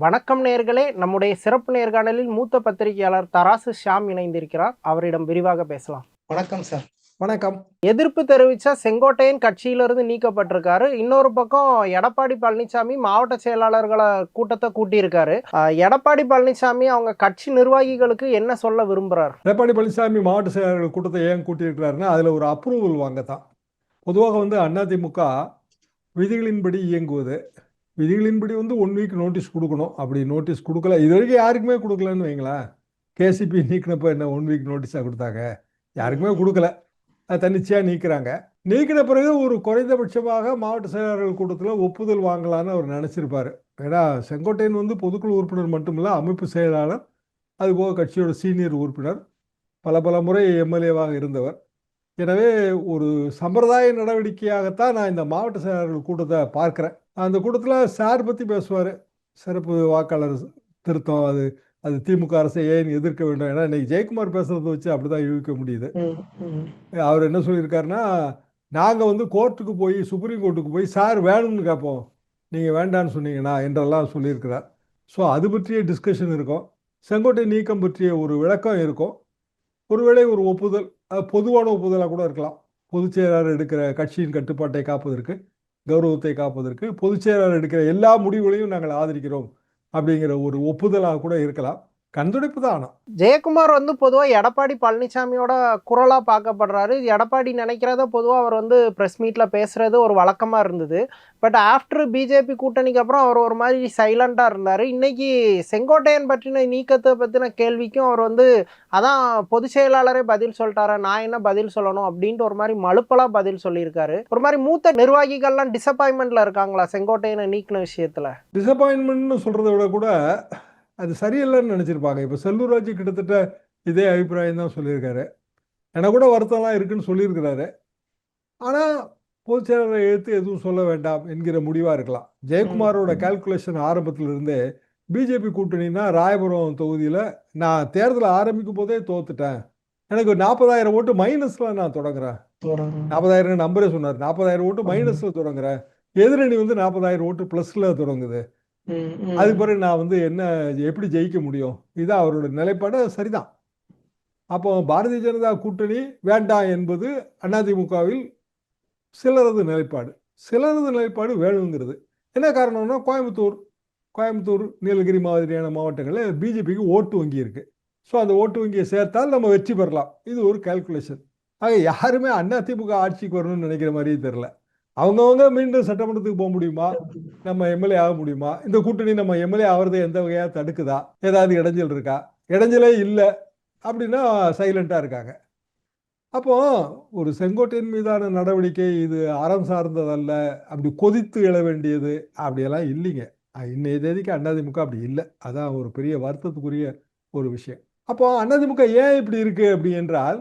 வணக்கம் நேர்களே. நம்முடைய சிறப்பு நேர்காணலில் மூத்த பத்திரிகையாளர் தராசு ஷாம் இணைந்திருக்கிறார். அவரிடம் விரிவாக பேசலாம். வணக்கம் சார். வணக்கம். எதிர்ப்பு தெரிவிச்ச செங்கோட்டையன் கட்சியிலிருந்து நீக்கப்பட்டிருக்காரு. இன்னொரு பக்கம் எடப்பாடி பழனிசாமி மாவட்ட செயலாளர்களை கூட்டத்தை கூட்டியிருக்காரு. எடப்பாடி பழனிசாமி அவங்க கட்சி நிர்வாகிகளுக்கு என்ன சொல்ல விரும்புறார்? எடப்பாடி பழனிசாமி மாவட்ட செயலாளர்கள் கூட்டத்தை ஏன் கூட்டியிருக்கிறாருன்னா அதில் ஒரு அப்ரூவல் வாங்கத்தான். பொதுவாக வந்து அதிமுக விதிகளின்படி இயங்குவது விதிகளின்படி வந்து ஒன் வீக் நோட்டீஸ் கொடுக்கணும். அப்படி நோட்டீஸ் கொடுக்கல. இது வரைக்கும் யாருக்குமே கொடுக்கலன்னு வைங்களேன் கேசிபி நீக்கினப்போ என்ன ஒன் வீக் நோட்டீஸாக கொடுத்தாங்க? யாருக்குமே கொடுக்கல. அது தன்னிச்சையாக நீக்கிறாங்க. நீக்கின பிறகு ஒரு குறைந்தபட்சமாக மாவட்ட செயலாளர்கள் கூட்டத்தில் ஒப்புதல் வாங்கலான்னு அவர் நினச்சிருப்பார். ஏன்னா செங்கோட்டையன் வந்து பொதுக்குழு உறுப்பினர் மட்டுமில்ல அமைப்பு செயலாளர் அதுபோக கட்சியோட சீனியர் உறுப்பினர் பல பல முறை எம்எல்ஏவாக இருந்தவர். எனவே ஒரு சம்பிரதாய நடவடிக்கையாகத்தான் நான் இந்த மாவட்ட செயலாளர்கள் கூட்டத்தை பார்க்குறேன். அந்த கூட்டத்தில் சார் பற்றி பேசுவார். சிறப்பு வாக்காளர் திருத்தம் அது அது திமுக அரசை ஏன் எதிர்க்க வேண்டும்? ஏன்னா இன்னைக்கு ஜெயக்குமார் பேசுறதை வச்சு அப்படிதான் யூகிக்க முடியுது. அவர் என்ன சொல்லியிருக்காருன்னா நாங்கள் வந்து கோர்ட்டுக்கு போய் சுப்ரீம் கோர்ட்டுக்கு போய் சார் வேணும்னு கேட்போம். நீங்கள் வேண்டான்னு சொன்னீங்கன்னா என்றெல்லாம் சொல்லியிருக்கிறார். ஸோ அது பற்றிய டிஸ்கஷன் இருக்கும். செங்கோட்டை நீக்கம் பற்றிய ஒரு விளக்கம் இருக்கும். ஒருவேளை ஒரு ஒப்புதல் பொதுவான ஒப்புதலாக கூட இருக்கலாம். பொதுச் செயலாளர் எடுக்கிற கட்சியின் கட்டுப்பாட்டை காப்பதற்கு கௌரவத்தை காப்பதற்கு பொதுச் செயலாளர் எடுக்கிற எல்லா முடிவுகளையும் நாங்கள் ஆதரிக்கிறோம் அப்படிங்கிற ஒரு ஒப்புதலாக கூட இருக்கலாம். கண்துடைப்பு தான் ஆனால் ஜெயக்குமார் வந்து பொதுவாக எடப்பாடி பழனிசாமியோட குரலாக பார்க்கப்படுறாரு. எடப்பாடி நினைக்கிறத பொதுவாக அவர் வந்து ப்ரெஸ் மீட்டில் பேசுறது ஒரு வழக்கமாக இருந்தது. பட் ஆஃப்டர் பிஜேபி கூட்டணிக்கு அப்புறம் அவர் ஒரு மாதிரி சைலண்டாக இருந்தார். இன்னைக்கு செங்கோட்டையன் பற்றின நீக்கத்தை பற்றின கேள்விக்கும் அவர் வந்து அதான் பொதுச் செயலாளரே பதில் சொல்லிட்டாரா? நான் என்ன பதில் சொல்லணும்? அப்படின்ட்டு ஒரு மாதிரி மலுப்பலாக பதில் சொல்லியிருக்காரு. ஒரு மாதிரி மூத்த நிர்வாகிகள்லாம் டிசப்பாயின்மெண்ட்ல இருக்காங்களா செங்கோட்டையனை நீக்கின விஷயத்தில்? டிசப்பாயின்மெண்ட்னு சொல்கிறத விட கூட அது சரியில்லைன்னு நினச்சிருப்பாங்க. இப்போ செல்லூராஜ் கிட்டத்தட்ட இதே அபிப்பிராயம் தான் சொல்லியிருக்காரு. எனக்கு கூட வருத்தம்லாம் இருக்குன்னு சொல்லியிருக்கிறாரு. ஆனால் பொதுச் செயலாளரை எடுத்து எதுவும் சொல்ல வேண்டாம் என்கிற முடிவாக இருக்கலாம். ஜெயக்குமாரோட கால்குலேஷன் ஆரம்பத்தில் இருந்தே பிஜேபி கூட்டணினா ராயபுரம் தொகுதியில் நான் தேர்தல் ஆரம்பிக்கும் போதே தோத்துட்டேன். எனக்கு நாற்பதாயிரம் ஓட்டு மைனஸில் நான் தொடங்குறேன். நாற்பதாயிரம் நம்பரே சொன்னார். நாற்பதாயிரம் ஓட்டு மைனஸில் தொடங்குறேன். எதிரணி வந்து நாற்பதாயிரம் ஓட்டு ப்ளஸில் தொடங்குது. அது பிறகு நான் வந்து என்ன எப்படி ஜெயிக்க முடியும்? இதுதான் அவரோட நிலைப்பாடு சரிதான். அப்போ பாரதிய ஜனதா கூட்டணி வேண்டாம் என்பது அதிமுகவில் சிலரது நிலைப்பாடு. சிலரது நிலைப்பாடு வேணுங்கிறது. என்ன காரணம்னா கோயம்புத்தூர் கோயம்புத்தூர் நீலகிரி மாதிரியான மாவட்டங்களில் பிஜேபிக்கு ஓட்டு வங்கி இருக்குது ஸோ அந்த ஓட்டு வங்கியை சேர்த்தால் நம்ம வெற்றி பெறலாம். இது ஒரு கால்குலேஷன் ஆக யாருமே அதிமுக ஆட்சிக்கு வரணும்னு நினைக்கிற மாதிரியே தெரில அவங்கவுங்க மீண்டும் சட்டமன்றத்துக்கு போக முடியுமா? நம்ம எம்எல்ஏ ஆக முடியுமா? இந்த கூட்டணி நம்ம எம்எல்ஏ ஆகிறதை எந்த வகையாக தடுக்குதா? ஏதாவது இடைஞ்சல் இருக்கா? இடைஞ்சலே இல்லை அப்படின்னா சைலண்டாக இருக்காங்க. அப்போ ஒரு செங்கோட்டையின் மீதான நடவடிக்கை இது அறம் சார்ந்ததல்ல. அப்படி கொதித்து எழ வேண்டியது அப்படியெல்லாம் இல்லைங்க. இன்னைய தேதிக்கு அண்ணாதிமுக அப்படி இல்லை. அதான் ஒரு பெரிய வருத்தத்துக்குரிய ஒரு விஷயம். அப்போ அண்ணாதிமுக ஏன் இப்படி இருக்கு அப்படி என்றால்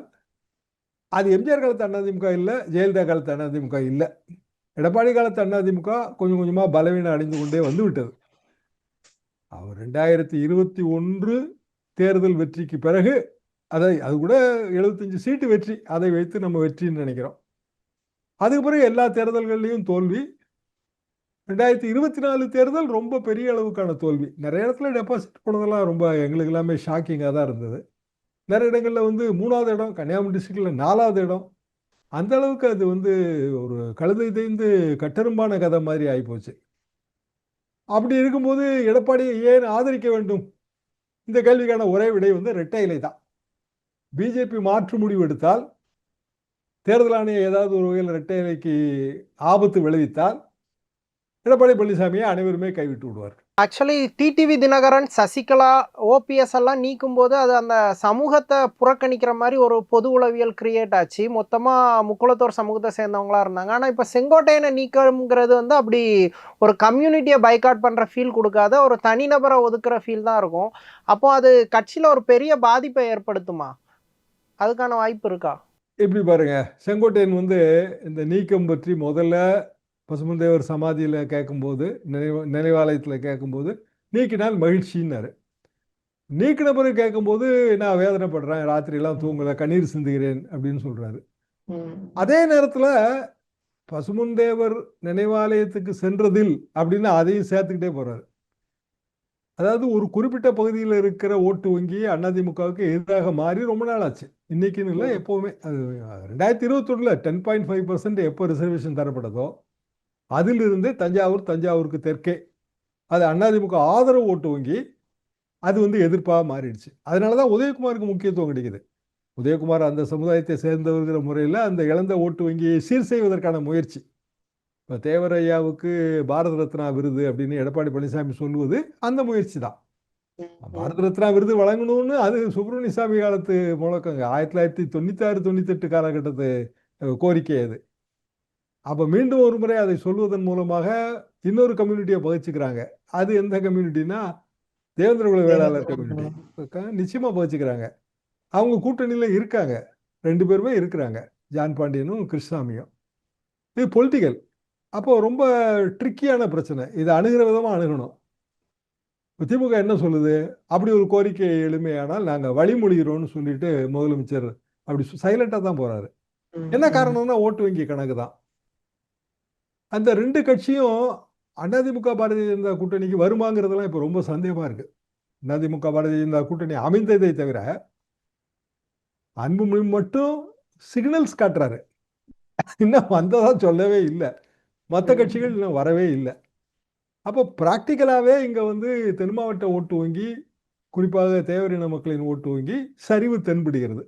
அது எம்ஜிஆர் காலத்து அண்ணாதிமுக இல்லை ஜெயலலிதா காலத்து அண்ணாதிமுக இல்லை. எடப்பாடி காலத்து அதிமுக கொஞ்சம் கொஞ்சமாக பலவீனம் அடைந்து கொண்டே வந்து விட்டது. அவர் ரெண்டாயிரத்தி இருபத்தி ஒன்று தேர்தல் வெற்றிக்கு பிறகு அதை அது கூட எழுபத்தஞ்சு சீட்டு வெற்றி அதை வைத்து நம்ம வெற்றின்னு நினைக்கிறோம். அதுக்கு பிறகு எல்லா தேர்தல்கள்லையும் தோல்வி. ரெண்டாயிரத்தி இருபத்தி நாலு தேர்தல் ரொம்ப பெரிய அளவுக்கான தோல்வி. நிறைய இடத்துல டெபாசிட் போனதெல்லாம் ரொம்ப எங்களுக்கு எல்லாமே ஷாக்கிங்காக தான் இருந்தது. நிறைய இடங்களில் வந்து மூணாவது இடம் கன்னியாகுமரி டிஸ்ட்ரிக்டில் நாலாவது இடம். அந்த அளவுக்கு அது வந்து ஒரு கழுதை தேய்ந்து கட்டெரும்பான கதை மாதிரி ஆகிப்போச்சு அப்படி இருக்கும்போது எடப்பாடியை ஏன் ஆதரிக்க வேண்டும்? இந்த கேள்விக்கான ஒரே விடை வந்து இரட்டை இலை தான். பிஜேபி மாற்று முடிவு எடுத்தால் தேர்தல் ஆணையம் ஏதாவது ஒரு வகையில் இரட்டை இலைக்கு ஆபத்து விளைவித்தால் எடப்பாடி பழனிசாமியை அனைவருமே கைவிட்டு விடுவார்கள். Actually TTV Dinakaran Sasikala OPS எல்லாம் நீக்கும் போது அது அந்த சமூகத்தை புறக்கணிக்கிற மாதிரி ஒரு பொது உளவியல் கிரியேட் ஆச்சு. மொத்தமாக முக்குளத்தோர் சமூகத்தை சேர்ந்தவங்களா இருந்தாங்க. ஆனால் இப்போ செங்கோட்டையனை நீக்கம்ங்கிறது வந்து அப்படி ஒரு கம்யூனிட்டியை பைக்காட் பண்ணுற ஃபீல் கொடுக்காத ஒரு தனிநபரை ஒதுக்குற ஃபீல் தான் இருக்கும். அப்போ அது கட்சியில் ஒரு பெரிய பாதிப்பை ஏற்படுத்துமா? அதுக்கான வாய்ப்பு இருக்கா? எப்படி பாருங்க. செங்கோட்டையன் வந்து இந்த நீக்கம் பற்றி முதல்ல பசுமந்தேவர் சமாதியில் கேட்கும்போது நினைவு நினைவாலயத்தில் கேட்கும்போது நீக்கினால் மகிழ்ச்சின்னாரு. நீக்கின பிறகு கேட்கும்போது நான் வேதனைப்படுறேன் ராத்திரியெல்லாம் தூங்கலை கண்ணீர் சிந்துகிறேன் அப்படின்னு சொல்றாரு. அதே நேரத்தில் பசுமந்தேவர் நினைவாலயத்துக்கு சென்றதில் அப்படின்னு அதையும் சேர்த்துக்கிட்டே போறாரு. அதாவது ஒரு குறிப்பிட்ட பகுதியில் இருக்கிற ஓட்டு வங்கி அதிமுகவுக்கு எதிராக மாறி ரொம்ப நாள் ஆச்சு. இன்னைக்குன்னு இல்லை எப்போவுமே. அது ரெண்டாயிரத்தி இருபத்தொன்னுல டென் பாயிண்ட் ஃபைவ் பர்சன்ட் எப்போ ரிசர்வேஷன் தரப்பட்டதோ அதிலிருந்தே தஞ்சாவூர் தஞ்சாவூருக்கு தெற்கே. அது அதிமுக ஆதரவு ஓட்டு வங்கி. அது வந்து எதிர்ப்பாக மாறிடுச்சு. அதனால தான் உதயகுமாருக்கு முக்கியத்துவம் கிடைக்குது. உதயகுமார் அந்த சமுதாயத்தை சேர்ந்தவர்கிற முறையில் அந்த இழந்த ஓட்டு வங்கியை சீர் செய்வதற்கான முயற்சி. இப்போ தேவரையாவுக்கு பாரத ரத்னா விருது அப்படின்னு எடப்பாடி பழனிசாமி சொல்லுவது அந்த முயற்சி தான். பாரத ரத்னா விருது வழங்கணும்னு அது சுப்பிரமணிய சாமி காலத்து முழக்கங்க ஆயிரத்தி தொள்ளாயிரத்தி தொண்ணூத்தாறு தொண்ணூத்தெட்டு காலகட்டத்து கோரிக்கை அது. அப்போ மீண்டும் ஒரு முறை அதை சொல்வதன் மூலமாக இன்னொரு கம்யூனிட்டியை பகிச்சுக்கிறாங்க அது எந்த கம்யூனிட்டினா தேவேந்திர குல வேளாளர் கம்யூனிட்டி நிச்சயமா பகிச்சுக்கிறாங்க அவங்க கூட்டணியில் இருக்காங்க. ரெண்டு பேருமே இருக்கிறாங்க. ஜான் பாண்டியனும் கிருஷ்ணாமியும். இது பொலிட்டிக்கல் அப்போ ரொம்ப ட்ரிக்கியான பிரச்சனை. இதை அணுகிற விதமாக அணுகணும். இப்ப திமுக என்ன சொல்லுது? அப்படி ஒரு கோரிக்கை எளிமையானால் நாங்கள் வழிமொழிகிறோம்னு சொல்லிட்டு முதலமைச்சர் அப்படி சைலண்டாக தான் போறாரு. என்ன காரணம்னா ஓட்டு வங்கி கணக்கு தான். அந்த ரெண்டு கட்சியும் அதிமுக பாரதிய ஜனதா கூட்டணிக்கு வருமாங்கிறதெல்லாம் இப்போ ரொம்ப சந்தேகமாக இருக்குது அதிமுக பாரதிய ஜனதா கூட்டணி அமைந்ததை தவிர அன்புமணி மட்டும் சிக்னல்ஸ் காட்டுறாரு. இன்னும் வந்ததா சொல்லவே இல்லை. மற்ற கட்சிகள் இன்னும் வரவே இல்லை. அப்போ ப்ராக்டிக்கலாகவே இங்கே வந்து தென் மாவட்ட ஓட்டு வங்கி குறிப்பாக தேவரின மக்களின் ஓட்டு வங்கி சரிவு தென்படுகிறது.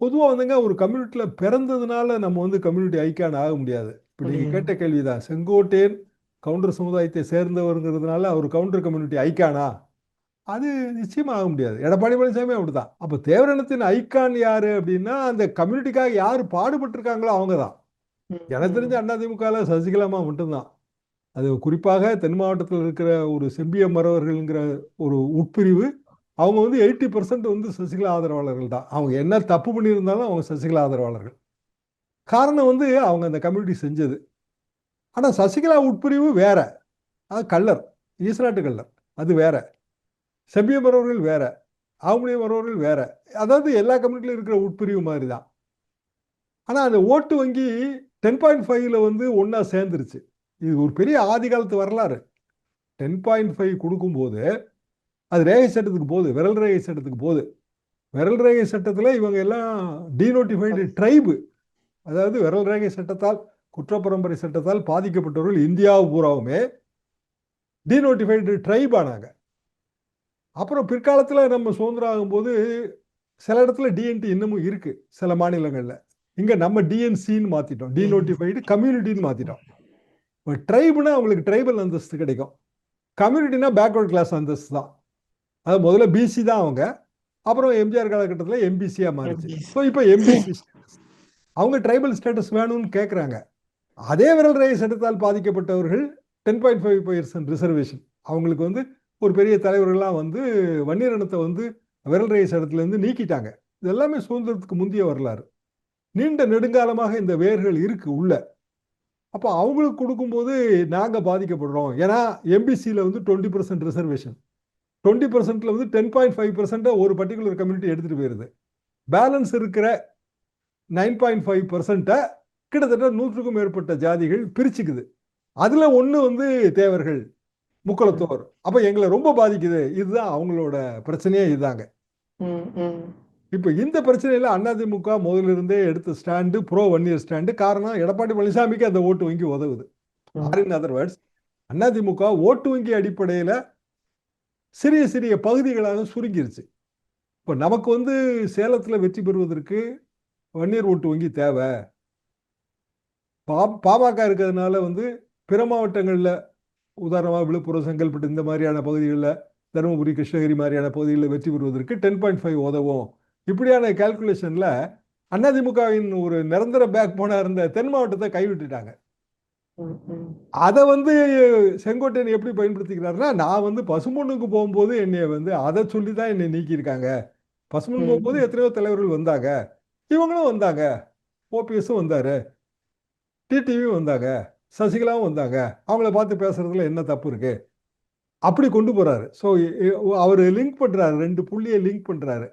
பொதுவாக வந்துங்க ஒரு கம்யூனிட்டியில் பிறந்ததுனால நம்ம வந்து கம்யூனிட்டி ஐக்கான் ஆக முடியாது. இப்போ நீங்கள். கேட்ட கேள்விதான் செங்கோட்டையன் கவுண்டர் சமுதாயத்தை சேர்ந்தவருங்கிறதுனால அவர் கவுண்டர் கம்யூனிட்டி ஐக்கானா? அது நிச்சயமா ஆக முடியாது. எடப்பாடி பழனிசாமி அப்படிதான் அப்போ தேவரினத்தின் ஐக்கான் யாரு அப்படின்னா அந்த கம்யூனிட்டிக்காக யார் பாடுபட்டிருக்காங்களோ அவங்க தான் எனக்கு தெரிஞ்ச அதிமுகல சசிகலாமா மட்டும்தான். அது குறிப்பாக தென் மாவட்டத்தில் இருக்கிற ஒரு செம்பிய மறவர்கள்ங்கிற ஒரு உட்பிரிவு அவங்க வந்து எயிட்டி பர்சன்ட் வந்து சசிகலா ஆதரவாளர்கள் தான். அவங்க என்ன தப்பு பண்ணியிருந்தாலும் அவங்க சசிகலா ஆதரவாளர்கள். காரணம் வந்து அவங்க அந்த கம்யூனிட்டி செஞ்சது. ஆனால் சசிகலா உட்பிரிவு வேற. அது கல்லர் ஈஸ்வராட்டு கல்லர் அது வேற. செம்பிய மறவர்கள் வேற. ஆவுடைய மறவர்கள் வேற. அதாவது எல்லா கம்யூனிட்டிலும் இருக்கிற உட்பிரிவு மாதிரி தான் ஆனால் அந்த ஓட்டு வங்கி டென் பாயிண்ட் ஃபைவ்ல வந்து ஒன்றா சேர்ந்துருச்சு. இது ஒரு பெரிய ஆதி காலத்து வரலாறு. டென் பாயிண்ட் ஃபைவ் கொடுக்கும்போது அது ரேகை சட்டத்துக்கு போகுது. விரல் ரேகை சட்டத்துக்கு போகுது. விரல் ரேகை சட்டத்தில் இவங்க எல்லாம் டீநோட்டிஃபைடு ட்ரைபு அதாவது விரல் ரேகை சட்டத்தால் குற்றப்பரம்பரை சட்டத்தால் பாதிக்கப்பட்டவர்கள் இந்தியா பூராவுமே டீநோட்டிஃபைடு ட்ரைப் ஆனாங்க. அப்புறம் பிற்காலத்தில் நம்ம சுதந்திரம் ஆகும்போது சில இடத்துல டிஎன்டி இன்னமும் இருக்கு சில மாநிலங்களில். இங்க நம்ம டிஎன்சின்னு மாத்திட்டோம் டீநோட்டிஃபைடு கம்யூனிட்டின்னு மாத்திட்டோம். இப்போ ட்ரைபுனா அவங்களுக்கு ட்ரைபல் அந்தஸ்து கிடைக்கும். கம்யூனிட்டினா பேக்வர்ட் கிளாஸ் அந்தஸ்து தான். அது முதல்ல பிசி தான் அவங்க. அப்புறம் எம்ஜிஆர் காலகட்டத்தில் எம்பிசியா மாறிச்சு. ஸோ இப்போ எம்பிசி அவங்க ட்ரைபல் ஸ்டேட்டஸ் வேணும்னு கேட்குறாங்க அதே விரல் ரேகை சட்டத்தால் பாதிக்கப்பட்டவர்கள் ten point five percent reservation அவங்களுக்கு வந்து ஒரு பெரிய தலைவர்கள்லாம் வந்து வன்னியரணத்தை வந்து விரல் ரேஸ் இடத்துலேருந்து நீக்கிட்டாங்க. இது எல்லாமே சுதந்திரத்துக்கு முந்தைய வரலாறு. நீண்ட நெடுங்காலமாக இந்த வேர்கள் இருக்குது உள்ள. அப்போ அவங்களுக்கு கொடுக்கும்போது நாங்கள் பாதிக்கப்படுறோம். ஏன்னா எம்பிசியில் வந்து டுவெண்ட்டி பர்சன்ட் ரிசர்வேஷன் டுவெண்ட்டி பர்சன்ட்டில் வந்து டென் பாயிண்ட் ஃபைவ் பர்சன்ட்டை ஒரு பர்டிகுலர் கம்யூனிட்டி எடுத்துகிட்டு போயிடுது பேலன்ஸ் இருக்கிற நைன் பாயிண்ட் ஃபைவ் பர்சன்ட்டை கிட்டத்தட்ட நூற்றுக்கும் மேற்பட்ட ஜாதிகள் பிரிச்சுக்குது. அதில் ஒன்று வந்து தேவர்கள் முக்குளத்தோர். அப்போ எங்களை ரொம்ப பாதிக்குது. இதுதான் அவங்களோட பிரச்சனையே இதுதாங்க இப்போ இந்த பிரச்சனையில் அதிமுக முதல்ல இருந்தே எடுத்த stand bro one year stand. காரணம் எடப்பாடி பழனிசாமிக்கு அந்த ஓட்டு வங்கி உதவுது. இன் அதர் வேர்ட்ஸ் அதிமுக ஓட்டு வங்கி அடிப்படையில் சிறிய சிறிய பகுதிகளாக சுருங்கிருச்சு. இப்போ நமக்கு வந்து சேலத்தில் வெற்றி பெறுவதற்கு வன்னியர் ஓட்டு வங்கி தேவை. பா பாமக இருக்கிறதுனால வந்து பிற மாவட்டங்களில் உதாரணமாக விழுப்புரம் செங்கல்பட்டு இந்த மாதிரியான பகுதிகளில் தருமபுரி கிருஷ்ணகிரி மாதிரியான பகுதிகளில் வெற்றி பெறுவதற்கு டென் பாயிண்ட் ஃபைவ் உதவும். இப்படியான கால்குலேஷனில் அதிமுகவின் ஒரு நிரந்தர பேக் போனா இருந்த தென் மாவட்டத்தை கைவிட்டுட்டாங்க. அதை வந்து செங்கோட்டையன் எப்படி பயன்படுத்திக்கிறாருன்னா நான் வந்து பசும்பொண்ணுக்கு போகும்போது என்னை வந்து அதை சொல்லி தான் என்னை நீக்கியிருக்காங்க. பசும்பொண்ணு ம். போகும்போது எத்தனையோ தலைவர்கள் வந்தாங்க. இவங்களும் வந்தாங்க. ஓபிஎஸும் வந்தாரு. டிடிவியும் வந்தாங்க. சசிகலாவும் வந்தாங்க. அவங்கள பார்த்து பேசுறதுல என்ன தப்பு இருக்கு? அப்படி கொண்டு போறாரு. ஸோ அவர் லிங்க் பண்றாரு. ரெண்டு புள்ளியை லிங்க் பண்றாரு.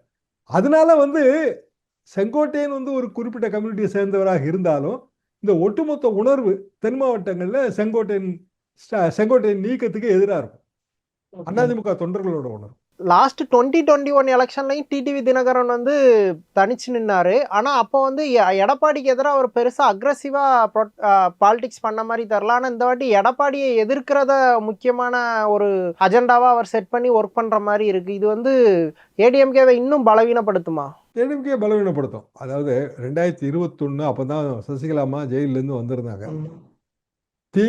அதனால வந்து செங்கோட்டையன் வந்து ஒரு குறிப்பிட்ட கம்யூனிட்டியை சேர்ந்தவராக இருந்தாலும் இந்த ஒட்டுமொத்த உணர்வு தென் மாவட்டங்களில் செங்கோட்டையன் செங்கோட்டையன் நீக்கத்துக்கு எதிராக இருக்கும். அதிமுக தொண்டர்களோட உணர்வு. லாஸ்ட் டுவெண்ட்டி டுவெண்ட்டி ஒன் எலெக்ஷன்லையும் டிடிவி தினகரன் வந்து தனிச்சு நின்னாரு. ஆனா அப்போ வந்து எடப்பாடிக்கு எதிராக அவர் பெருசா அக்ரஸிவா பாலிடிக்ஸ் பண்ண மாதிரி தரல ஆனா இந்த வாட்டி எடப்பாடியை எதிர்க்கிறத முக்கியமான ஒரு அஜெண்டாவா அவர் செட் பண்ணி ஒர்க் பண்ற மாதிரி இருக்கு. இது வந்து ஏடிஎம்கேவை இன்னும் பலவீனப்படுத்துமா? ஏடிஎம்கே பலவீனப்படுத்தும். அதாவது ரெண்டாயிரத்தி இருபத்தொன்னு அப்பதான் சசிகலாமா ஜெயிலிருந்து வந்திருந்தாங்க. டி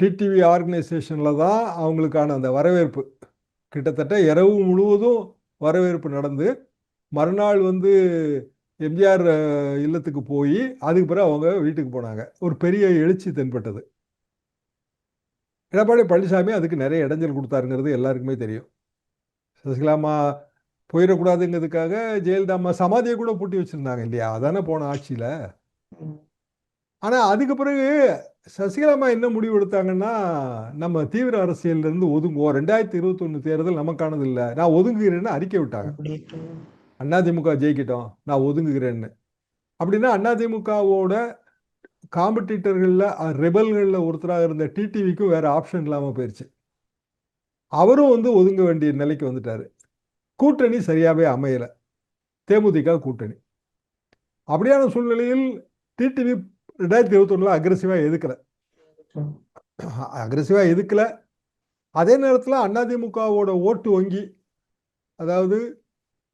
டிடிவி ஆர்கனைசேஷனில் தான் அவங்களுக்கான அந்த வரவேற்பு. கிட்டத்தட்ட இரவு முழுவதும் வரவேற்பு நடந்து மறுநாள் வந்து எம்ஜிஆர் இல்லத்துக்கு போய் அதுக்கு பிறகு அவங்க வீட்டுக்கு போனாங்க. ஒரு பெரிய எழுச்சி தென்பட்டது. எடப்பாடி பழனிசாமி அதுக்கு நிறைய இடைஞ்சல் கொடுத்தாருங்கிறது எல்லாருக்குமே தெரியும். சசிகலாமா போயிடக்கூடாதுங்கிறதுக்காக ஜெயலலிதா அம்மா சமாதியை கூட பூட்டி வச்சுருந்தாங்க இல்லையா? அதானே போன ஆட்சியில். ஆனால் அதுக்கு பிறகு சசிகலாமா என்ன முடிவு எடுத்தாங்கன்னா நம்ம தீவிர அரசியல்ல இருந்து ஒதுங்குவோம். ரெண்டாயிரத்தி இருபத்தொன்னு தேர்தல் நமக்கானது இல்லை நான் ஒதுங்குகிறேன்னு அறிக்கை விட்டாங்க. அதிமுக ஜெயிக்கிட்டோம் நான் ஒதுங்குகிறேன்னு. அப்படின்னா அதிமுகவோட காம்படிட்டர்களில் ரெபல்களில் ஒருத்தராக இருந்த டிடிவிக்கும் வேற ஆப்ஷன் இல்லாமல் போயிடுச்சு அவரும் வந்து ஒதுங்க வேண்டிய நிலைக்கு வந்துட்டாரு. கூட்டணி சரியாகவே அமையலை. தேமுதிக கூட்டணி. அப்படியான சூழ்நிலையில் டிடிவி ரெண்டாயிரத்தி இருபத்தொன்னுல அக்ரெசிவா எதுக்கல. அக்ரெசிவா எதுக்கல. அதே நேரத்தில் அதிமுகவோட ஓட்டு வங்கி அதாவது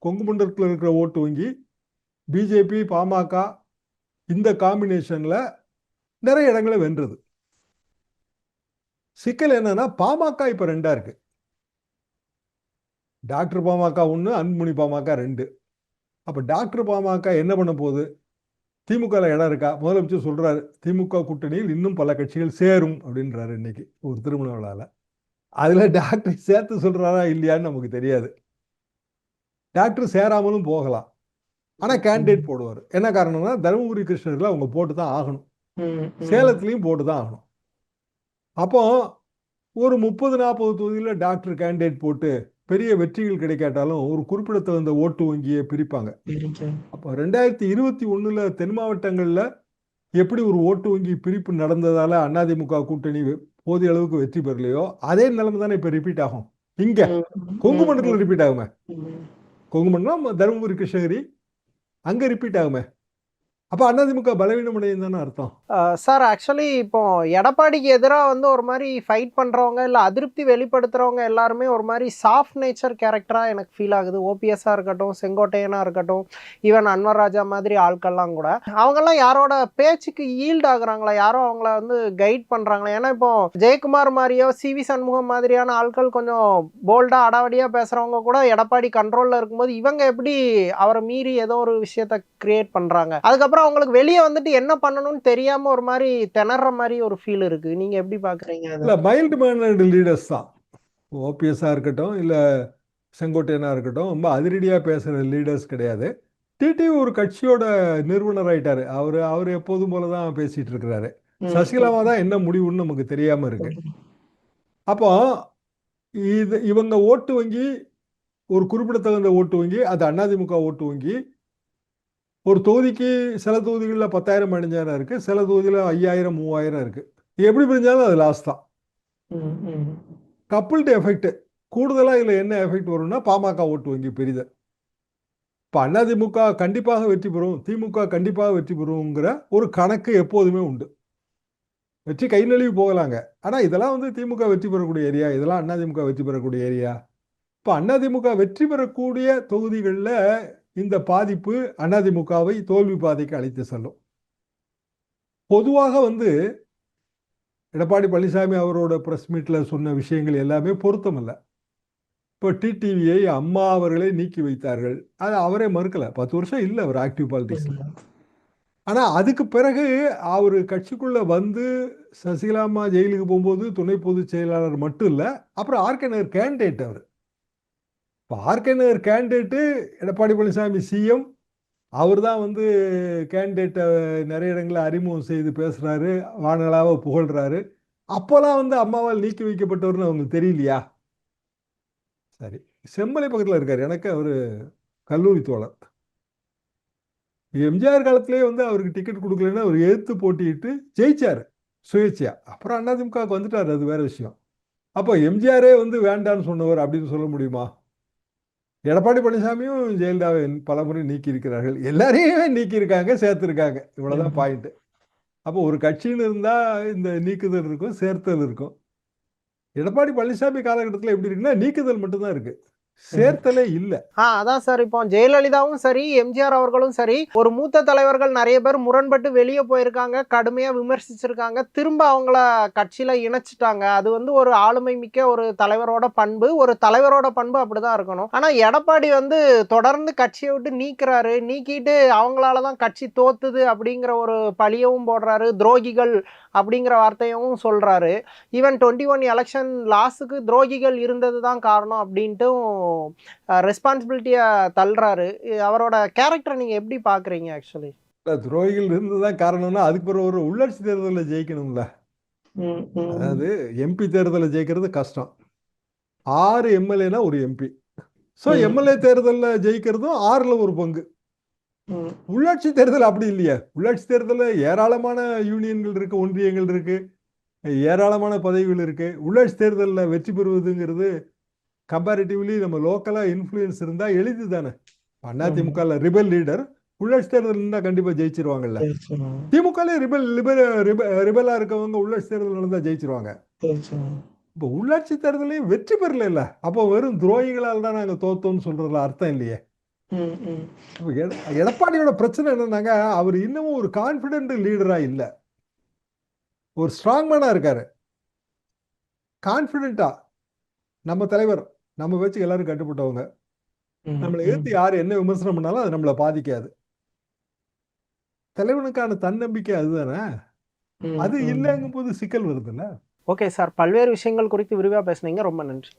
கொங்கு மண்டலத்தில் இருக்கிற ஓட்டு வங்கி பிஜேபி பாமக இந்த காம்பினேஷனில் நிறைய இடங்களை வென்றது. சிக்கல் என்னன்னா பாமக இப்போ ரெண்டா இருக்கு. டாக்டர் பாமக ஒன்று அன்புமணி பாமக ரெண்டு. அப்போ டாக்டர் பாமக என்ன பண்ண போகுது? திமுகல இடம் இருக்கா? முதலமைச்சர் சொல்றாரு திமுக கூட்டணியில் இன்னும் பல கட்சிகள் சேரும் அப்படின்றாரு இன்னைக்கு ஒரு திருமண விழால. அதுல டாக்டர் சேர்த்து சொல்றாரா இல்லையான்னு நமக்கு தெரியாது. டாக்டர் சேராமலும் போகலாம். ஆனா கேண்டிடேட் போடுவார். என்ன காரணம்னா தருமபுரி கிருஷ்ணர்ல அவங்க போட்டு தான் ஆகணும். சேலத்துலயும் போட்டு தான் ஆகணும். அப்போ ஒரு முப்பது நாற்பது தொகுதியில் டாக்டர் கேண்டிடேட் போட்டு பெரிய வெற்றிகள் கிடைக்காட்டாலும் ஒரு குறிப்பிடத்தகுந்த ஓட்டு வங்கியை பிரிப்பாங்க. அப்போ ரெண்டாயிரத்தி இருபத்தி ஒண்ணுல தென் மாவட்டங்கள்ல எப்படி ஒரு ஓட்டு வங்கி பிரிப்பு நடந்ததால அதிமுக கூட்டணி போதிய அளவுக்கு வெற்றி பெறலையோ அதே நிலைமை தானே இப்ப ரிப்பீட் ஆகும். இங்க கொங்கு மண்டலத்தில் ரிப்பீட் ஆகுமே? கொங்கு மண்டலம் தருமபுரி கிருஷ்ணகிரி அங்க ரிப்பீட் ஆகுமே? அப்போ அதிமுக பலவீனம் தானே அர்த்தம். சார் ஆக்சுவலி இப்போ எடப்பாடிக்கு எதிராக வந்து ஒரு மாதிரி ஃபைட் பண்ணுறவங்க இல்லை அதிருப்தி வெளிப்படுத்துகிறவங்க எல்லாருமே ஒரு மாதிரி சாஃப்ட் நேச்சர் கேரக்டராக எனக்கு ஃபீல் ஆகுது. ஓபிஎஸ்ஸாக இருக்கட்டும் செங்கோட்டையனாக இருக்கட்டும் ஈவன் அன்வர் ராஜா மாதிரி ஆட்கள்லாம் கூட. அவங்கெல்லாம் யாரோட பேச்சுக்கு ஈல்ட் ஆகுறாங்களா? யாரோ அவங்கள வந்து கைட் பண்ணுறாங்களா ஏன்னா இப்போ ஜெயக்குமார் மாதிரியோ சிவி சண்முகம் மாதிரியான ஆட்கள் கொஞ்சம் போல்டாக அடாவடியாக பேசுகிறவங்க கூட எடப்பாடி கண்ட்ரோலில் இருக்கும்போது இவங்க எப்படி அவரை மீறி ஏதோ ஒரு விஷயத்த கிரியேட் பண்ணுறாங்க அதுக்கப்புறம் அவங்களுக்கு வெளியே வந்துட்டு என்ன பண்ணணும்னு தெரியாம ஒரு மாதிரி திணற மாதிரி ஒரு ஃபீல் இருக்கு. நீங்க எப்படி பாக்குறீங்க இல்ல மைல்டு மேனர்டு லீடர்ஸ் தான். ஓபிஎஸ்ஸா இருக்கட்டும் இல்ல செங்கோட்டையனா இருக்கட்டும் ரொம்ப அதிரடியா பேசுற லீடர்ஸ் கிடையாது. டிடி ஒரு கட்சியோட நிறுவனர் ஆயிட்டாரு. அவரு அவர் எப்போதும் போல தான் பேசிட்டு இருக்கிறாரு. சசிகலாவா தான் என்ன முடிவுன்னு நமக்கு தெரியாம இருக்கு. அப்போ இது இவங்க ஓட்டு வங்கி ஒரு குறிப்பிடத்தகுந்த ஓட்டு வங்கி அது அதிமுக ஓட்டு வங்கி ஒரு தொகுதிக்கு சில தொகுதிகளில் பத்தாயிரம் பதினஞ்சாயிரம் இருக்கு சில தொகுதியில் ஐயாயிரம் மூவாயிரம் இருக்கு. எப்படி பிரிஞ்சாலும் அது லாஸ் தான். கப்புள்டு எஃபெக்ட் கூடுதலாக இதில் என்ன எஃபெக்ட் வரும்னா பாமக ஓட்டு வங்கி பெரிது இப்போ அதிமுக கண்டிப்பாக வெற்றி பெறும் திமுக கண்டிப்பாக வெற்றி பெறுங்கிற ஒரு கணக்கு எப்போதுமே உண்டு. வெற்றி கை நழுவி போகலாங்க. ஆனால் இதெல்லாம் வந்து திமுக வெற்றி பெறக்கூடிய ஏரியா இதெல்லாம் அதிமுக வெற்றி பெறக்கூடிய ஏரியா இப்போ அதிமுக வெற்றி பெறக்கூடிய தொகுதிகளில் இந்த பாதிப்பு அதிமுகவை தோல்வி பாதைக்கு அழைத்து செல்லும். பொதுவாக வந்து எடப்பாடி பழனிசாமி அவரோட பிரஸ் மீட்ல சொன்ன விஷயங்கள் எல்லாமே பொருத்தமல்ல. இப்போ டிடிவியை அம்மா அவர்களே நீக்கி வைத்தார்கள். அது அவரே மறுக்கல. பத்து வருஷம் இல்லை அவர் ஆக்டிவ் பாலிடிக்ஸ்ல ஆனா அதுக்கு பிறகு அவர் கட்சிக்குள்ள வந்து சசிகலாமா ஜெயிலுக்கு போகும்போது துணை பொதுச் செயலாளர் மட்டும் இல்லை அப்புறம் ஆர்கே நகர் கேண்டிடேட் அவர். இப்போ RK Nagar candidate Edappadi Palaniswami CM அவர் தான் வந்து கேண்டிடேட்டை நிறைய இடங்களில் அறிமுகம் செய்து பேசுகிறாரு வானலாக புகழ்கிறாரு அப்போல்லாம் வந்து அம்மாவால் நீக்கி வைக்கப்பட்டவர்னு அவங்களுக்கு தெரியலையா? சரி செம்மலை பக்கத்தில் இருக்கார். எனக்கு அவர் கல்லூரி தோழர். எம்ஜிஆர் காலத்திலேயே வந்து அவருக்கு டிக்கெட் கொடுக்கலன்னா அவர் எதிர்த்து போட்டியிட்டு ஜெயிச்சார் சுயேட்சையா. அப்புறம் அதிமுகவுக்கு வந்துட்டார் அது வேற விஷயம். அப்போ எம்ஜிஆரே வந்து வேண்டான்னு சொன்னவர் அப்படின்னு சொல்ல முடியுமா? எடப்பாடி பழனிசாமியும் ஜெயலலிதாவை பலமுறை நீக்கி இருக்கிறார்கள் எல்லாரையுமே நீக்கி இருக்காங்க சேர்த்துருக்காங்க. இவ்வளவுதான் ம். பாயிண்ட் அப்போ ஒரு கட்சின்னு இருந்தா இந்த நீக்குதல் இருக்கும் சேர்த்தல் இருக்கும். எடப்பாடி பழனிசாமி காலகட்டத்தில் எப்படி இருக்குன்னா நீக்குதல் மட்டும்தான் இருக்கு. சேர்த்தலே இல்லை. ஆ அதான் சார். இப்போ ஜெயலலிதாவும் சரி எம்ஜிஆர் அவர்களும் சரி ஒரு மூத்த தலைவர்கள் நிறைய பேர் முரண்பட்டு வெளியே போயிருக்காங்க கடுமையா விமர்சிச்சிருக்காங்க திரும்ப அவங்கள கட்சியில இணைச்சிட்டாங்க. அது வந்து ஒரு ஆளுமை மிக்க ஒரு தலைவரோட பண்பு. ஒரு தலைவரோட பண்பு அப்படிதான் இருக்கணும். ஆனா எடப்பாடி வந்து தொடர்ந்து கட்சியை விட்டு நீக்கிறாரு. நீக்கிட்டு அவங்களால தான் கட்சி தோத்துது அப்படிங்கிற ஒரு பழியவும் போடுறாரு. துரோகிகள் அப்படிங்கிற வார்த்தையும் சொல்றாரு. ஈவன் டுவெண்ட்டி ஒன் எலெக்ஷன் லாஸுக்கு துரோகிகள் இருந்தது தான் காரணம் அப்படின்ட்டும் ரெஸ்பான்சிபிலிட்டியை தள்ளுறாரு. அவரோட கேரக்டரை நீங்கள் எப்படி பார்க்குறீங்க ஆக்சுவலி இல்ல, துரோகிகள் இருந்ததுதான் காரணம்னா அதுக்கு பிறகு ஒரு உள்ளாட்சி தேர்தலில் ஜெயிக்கணும்ல. அதாவது எம்பி தேர்தலில் ஜெயிக்கிறது கஷ்டம். ஆறு எம்எல்ஏனா ஒரு எம்பி ஸோ. எம்எல்ஏ தேர்தலில் ஜெயிக்கிறதும் ஆறில் ஒரு பங்கு. உள்ளாட்சி தேர்தல் அப்படி இல்லையா. உள்ளாட்சி தேர்தலில் ஏராளமான யூனியன்கள் இருக்கு ஒன்றியங்கள் இருக்கு ஏராளமான பதவிகள் இருக்கு. உள்ளாட்சி தேர்தலில் வெற்றி பெறுவதுங்கிறது கம்பேரிட்டிவ்லி நம்ம லோக்கலாக இன்ஃப்ளூயன்ஸ் இருந்தால் எளிது தானே. அதிமுக ரிபல் லீடர் உள்ளாட்சி தேர்தல் இருந்தால் கண்டிப்பாக ஜெயிச்சிருவாங்கல்ல. சரி, சரி, திமுகலே ரிபல் ரிபலா இருக்கவங்க உள்ளாட்சி தேர்தல் நடந்தா ஜெயிச்சிருவாங்க. சரி, சரி. இப்போ உள்ளாட்சி தேர்தலையும் வெற்றி பெறல இல்ல அப்போ வெறும் துரோகிகளால் தான் நாங்க தோத்தோம்னு சொல்றதுல அர்த்தம் இல்லையே. எடப்பாடியோட பிரச்சனை என்னன்னாங்க அவர் இன்னமும் ஒரு கான்பிடென்ட் லீடரா இல்ல. ஒரு ஸ்ட்ராங் மேனா இருக்காரு. கான்பிடென்ட்டா நம்ம தலைவர் நம்ம வச்சு எல்லாரும் கட்டுப்பட்டவங்க. நம்மளை எதிர்த்து யார் என்ன விமர்சனம் பண்ணாலும் அது நம்மளை பாதிக்காது. தலைவனுக்கான தன்னம்பிக்கை அதுதானே? அது. இல்லைங்கும் போது சிக்கல் வருதுல்ல? Okay sir. பல்வேறு விஷயங்கள் குறித்து விரிவாக பேசுனீங்க. ரொம்ப நன்றி.